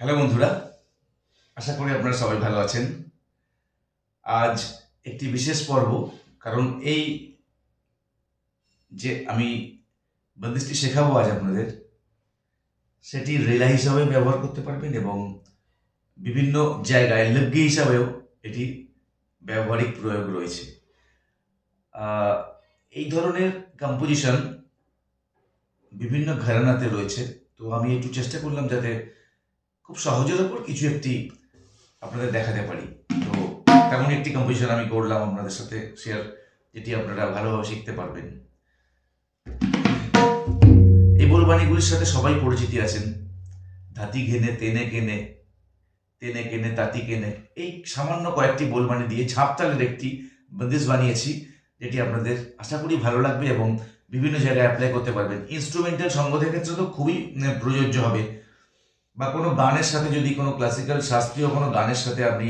Hello বন্ধুরা, আশা করি আপনারা সবাই ভালো আছেন। আজ একটি বিশেষ পর্ব, কারণ এই যে আমি বন্দিশটি শেখাবো আজ আপনাদের, সেটি রেলা হিসাবে ব্যবহার করতে পারবেন এবং বিভিন্ন জায়গায় লগ্গি হিসাবেও এটি ব্যবহারিক প্রয়োগ রয়েছে। এই ধরনের কম্পোজিশন বিভিন্ন ঘরানাতে রয়েছে, তো আমি একটু চেষ্টা করলাম যাতে খুব সহজের ওপর কিছু একটি আপনাদের দেখাতে পারি। তো তেমন একটি কম্পোজিশন আমি করলাম আপনাদের সাথে শেয়ার যেটি আপনারা ভালোভাবে শিখতে পারবেন। এই বলবাণীগুলির সাথে সবাই পরিচিতি আছেন। ধাতি ঘেনে, তেনে কেনে তেনে কেনে তাতি কেনে এই সামান্য কয়েকটি বলবাণী দিয়ে ঝাপতালের একটি বন্দিশ বানিয়েছি, যেটি আপনাদের আশা করি ভালো লাগবে এবং বিভিন্ন জায়গায় অ্যাপ্লাই করতে পারবেন। ইনস্ট্রুমেন্টাল সঙ্গতের ক্ষেত্রে তো খুবই প্রযোজ্য হবে। বা কোনো গানের সাথে যদি কোনো ক্লাসিক্যাল শাস্ত্রীয় কোনো গানের সাথে আপনি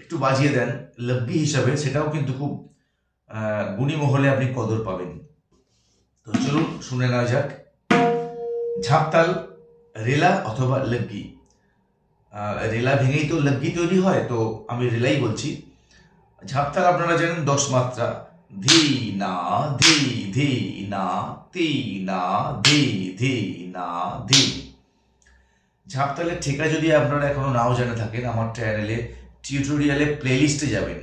একটু বাজিয়ে দেন, লব্বি হিসাবে, সেটাও কিন্তু খুব গুণী মহলে আপনি কদর পাবেন। তো চলুন শুনে নেওয়া যাক। ঝাপতাল, রেলা অথবা লগ্গি রেলা ভেঙেই তো লগ্গি তৈরি হয়, তো আমি রেলাই বলছি। ঝাপতাল আপনারা জানেন দশ মাত্রা। ধি, না, ধি ধি, না, তি, না, ধি ধি, না, ধি। ঝাপতালের ঠেকা যদি আপনারা এখনও নাও জেনে থাকেন, আমার চ্যানেলে টিউটোরিয়ালে প্লেলিস্টে যাবেন।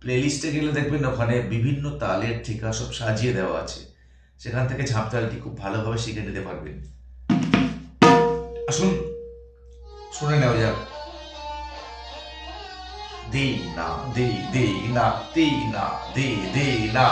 প্লেলিস্টে গেলে দেখবেন ওখানে বিভিন্ন তালের ঠেকা সব সাজিয়ে দেওয়া আছে। সেখান থেকে ঝাপতালটি খুব ভালোভাবে শিখে নিতে পারবেন। আসুন, শুনে নেওয়া যাক। দি না, দি দি না তি না, দি দি না।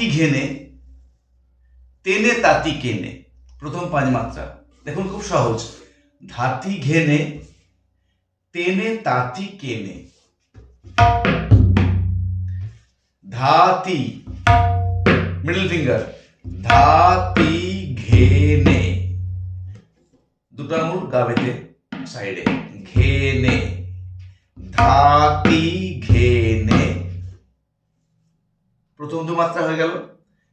ধাতি ঘেনে তেনে তাতি কেনে, প্রথম পাঁচ মাত্রা। দেখুন খুব সহজ। ধাতি ঘেনে তেনে তাতি কেনে। ধাতি মিডল ফিঙ্গার ধাতি ঘেনে। দুটো আঙুল গাবেতে সাইডে ঘেনে। ধাতি ঘেনে। প্রথম দু মাত্রা হয়ে গেল।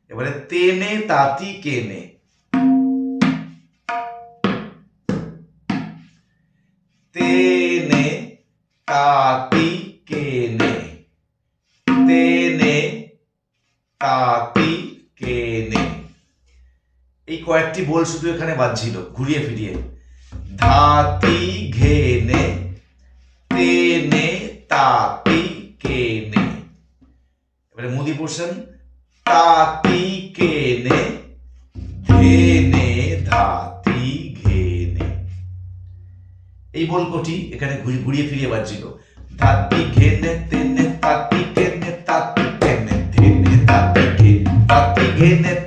এবারে তেনে তাতি কেনে। তেনে তাতি কেনে। তেনে তাতি কেনে। এই কয়েকটি বোল শুধু এখানে বাজছিল, ঘুরিয়ে ফিরিয়ে। ধাতি ঘেনে, তেনে তাতি কেনে। এবারে মুদি পোর্শন তাতি কেনে, ঘেনে, ধাতি ঘেনে। এই বলকটি এখানে ঘুরি- ঘুরিয়ে ফিরিয়ে বাজছিল। ধাতি ঘেনে, তেনে, তাতি কেনে তাতি কেনে ধেনে তাতি ঘেনে তাতি ঘেনে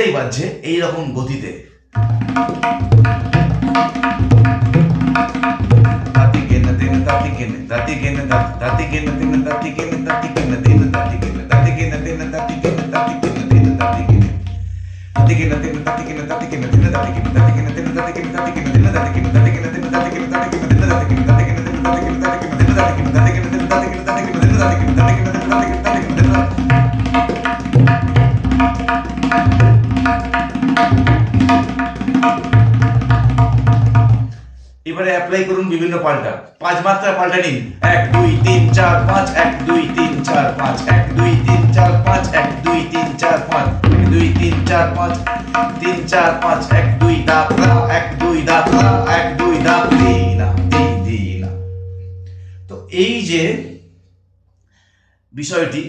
বলটাই বাজছে এই রকম গতিতে দাতি পাল্টা। পাঁচ মাত্রা পাল্টা নিন। এক, দুই, তিন, চার, পাঁচ, এক, দুই, তিন, চার, পাঁচ, এক, দুই, তিন, চার, পাঁচ, এক, দুই, তিন, চার, পাঁচ, এক, দুই, তিন, চার, পাঁচ, তিন, চার, পাঁচ, এক, দুই দাপ এক, দুই দাপ এক, দুই দাপ দি না দি দি না তো এই যে বিষয়টি,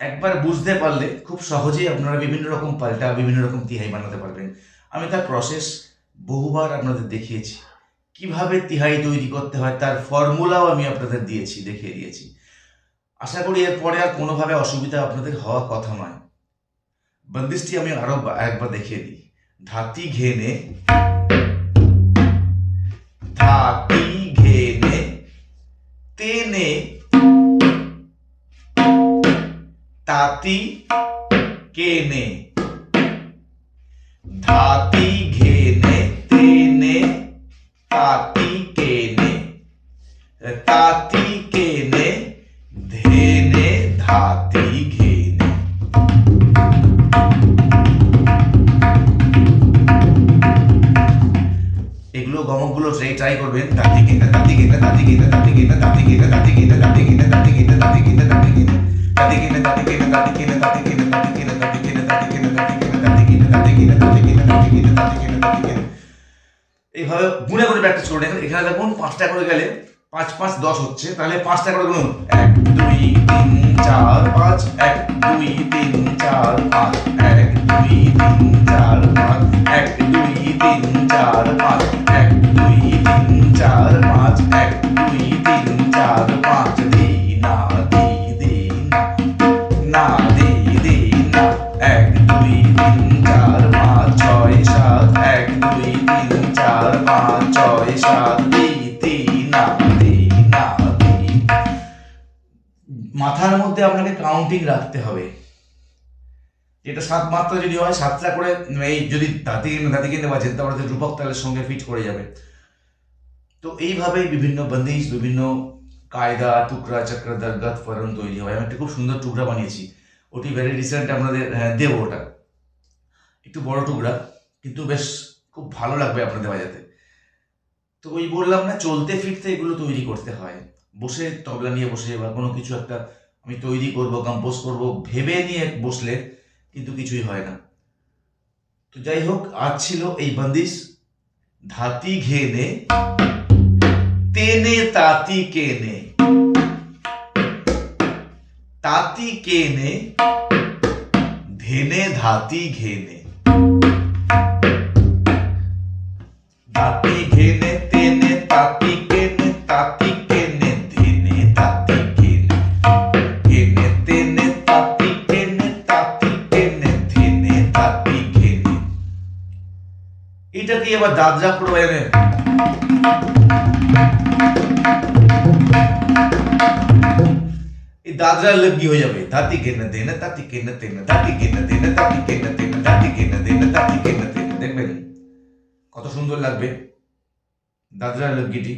একবার বুঝতে পারলে খুব সহজেই আপনারা বিভিন্ন রকম পাল্টা, বিভিন্ন রকম তিহাই বানাতে পারবেন। আমি তার প্রসেস বহুবার আপনাদের দেখিয়েছি। কীভাবে তিহাই তৈরি করতে হয়, তার ফর্মুলাও আমি আপনাদের দিয়েছি, দেখিয়ে দিয়েছি। আশা করি এরপরে আর কোনোভাবে অসুবিধা আপনাদের হওয়ার কথা নয়। বন্দিশটি আমি আরও একবার দেখিয়ে দিই। ধাতি ঘেনে ধাতি ঘেনে, তেনে, তাতি কেনে। ধাতি Tati kene. Tati এখানে দেখুন পাঁচটা করে গেলে পাঁচ পাঁচ দশ হচ্ছে। তাহলে পাঁচটা করে ধরুন এক, দুই, তিন, চার, পাঁচ। এক, দুই, তিন, চার, পাঁচ। এক, দুই, তিন, চার, পাঁচ। এক, দুই, তিন, চার, পাঁচ। এক, দুই, তিন, চার, পাঁচ। এক, দুই, তিন, চার, পাঁচ। মাথার মধ্যে আপনাকে কাউন্টিং রাখতে হবে। এটা সাত মাত্রা যদি হয় সাতটা করে এই যদি দাঁতি দাঁতি কিনে বাজেন তাহলে রূপক তালের সঙ্গে ফিট করে যাবে। তো এইভাবেই বিভিন্ন বন্দিশ বিভিন্ন কায়দা টুকরা চক্র দরগত ফরন তৈরি হয়। আমি একটা খুব সুন্দর টুকরা বানিয়েছি। ওটি ভেরি রিসেন্ট আপনাদের হ্যাঁ, দেবো ওটা। একটু বড় টুকরা কিন্তু বেশ খুব ভালো লাগবে আপনাদের বাজাতে। তো ওই বললাম না, চলতে ফিরতে এগুলো তৈরি করতে হয়। বসে তবলা নিয়ে বসে বা কোনো কিছু একটা আমি তৈরি করব কম্পোজ করব, ভেবে নিয়ে বসলে কিন্তু কিছুই হয় না। তো যাই হোক, আজ ছিল এই বন্দিশ। ধাতি ঘেনে, তেনে তাতি কেনে। তাতি কেনে, ধেনে ধাতি ঘেনে। দাতি ঘেনে এবার দাদরা করে এই দাদরা লগি হয়ে যাবে? দাতি কেনে দেনে তাতি কেনে তেনে দাতি কেনে দেনে তাতি কেনে তেনে দাতি কেনে দেনে তাতি কেনে তেনে দেখবেন কত সুন্দর লাগবে। দাদরা লগিটি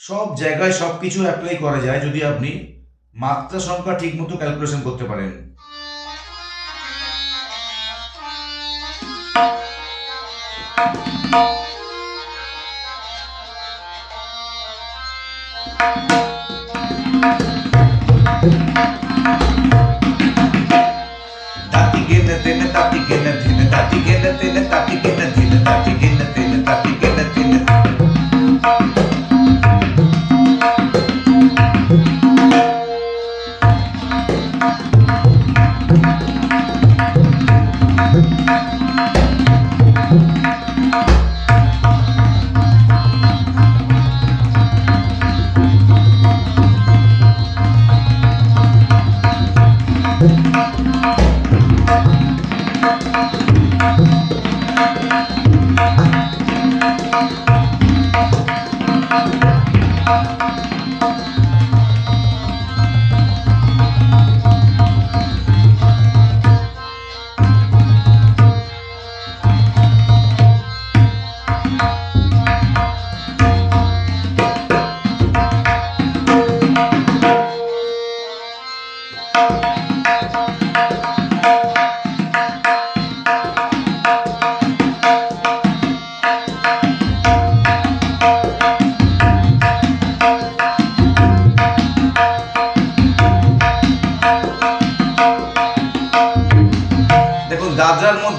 সব জায়গায় সব কিছু অ্যাপ্লাই করা যায় যদি আপনি মাত্রা সংখ্যা ঠিক মতো ক্যালকুলেশন করতে পারেন। Dina, dina, dina, dina, dina, dina. Tene দেখুন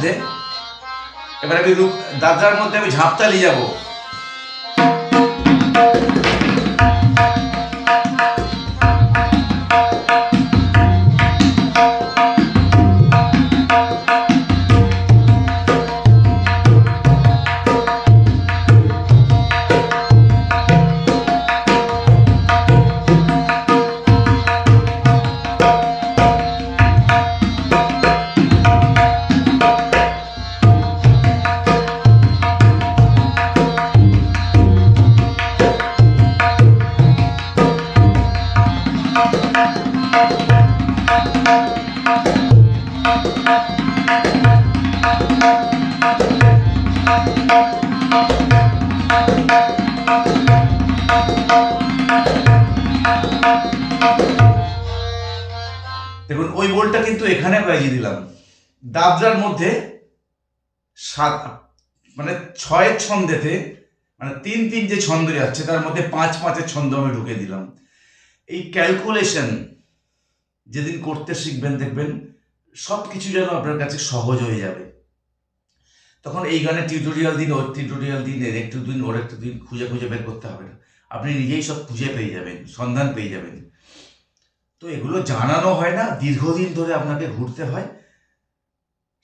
মধ্যে। এবার আমি দাদরার মধ্যে আমি ঝাঁপতালি যাব। দেখুন, ওই বোলটা কিন্তু এখানে বাজিয়ে দিলাম। দাদরার মধ্যে সাত মানে ছয়ের ছন্দেতে মানে তিন তিন যে ছন্দ যাচ্ছে, তার মধ্যে পাঁচ পাঁচের ছন্দ আমি ঢুকে দিলাম। এই ক্যালকুলেশন যেদিন করতে শিখবেন, দেখবেন সব কিছু যেন আপনার কাছে সহজ হয়ে যাবে। তখন এই গানের টিউটোরিয়াল দিন, ওর টিউটোরিয়াল দিন, এর একটু দিন, ওর একটু দিন খুঁজে খুঁজে বের করতে হবে না। আপনি নিজেই সব খুঁজে পেয়ে যাবেন, সন্ধান পেয়ে যাবেন। তো এগুলো জানানো হয় না, দীর্ঘদিন ধরে আপনাকে ঘুরতে হয়।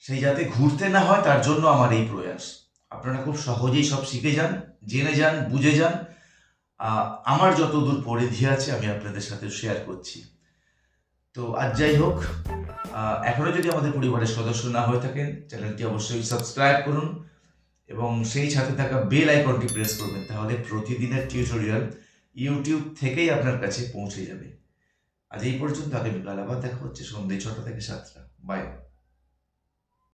সেই যাতে ঘুরতে না হয়, তার জন্য আমার এই প্রয়াস। আপনারা খুব সহজেই সব শিখে যান, জেনে যান, বুঝে যান। আমার যতদূর পরিধি আছে, আমি আপনাদের সাথে শেয়ার করছি। তো আর যাই হোক এখনও এখনও যদি আমাদের পরিবারের সদস্য না হয়ে থাকেন, চ্যানেলটি অবশ্যই সাবস্ক্রাইব করুন এবং সেই সাথে থাকা বেল আইকনটি প্রেস করবেন, তাহলে প্রতিদিনের টিউটোরিয়াল ইউটিউব থেকেই আপনার কাছে পৌঁছে যাবে। আজ এই পর্যন্ত, আগামীকাল আবার দেখা হচ্ছে সন্ধ্যে ছটা থেকে সাতটা। বাই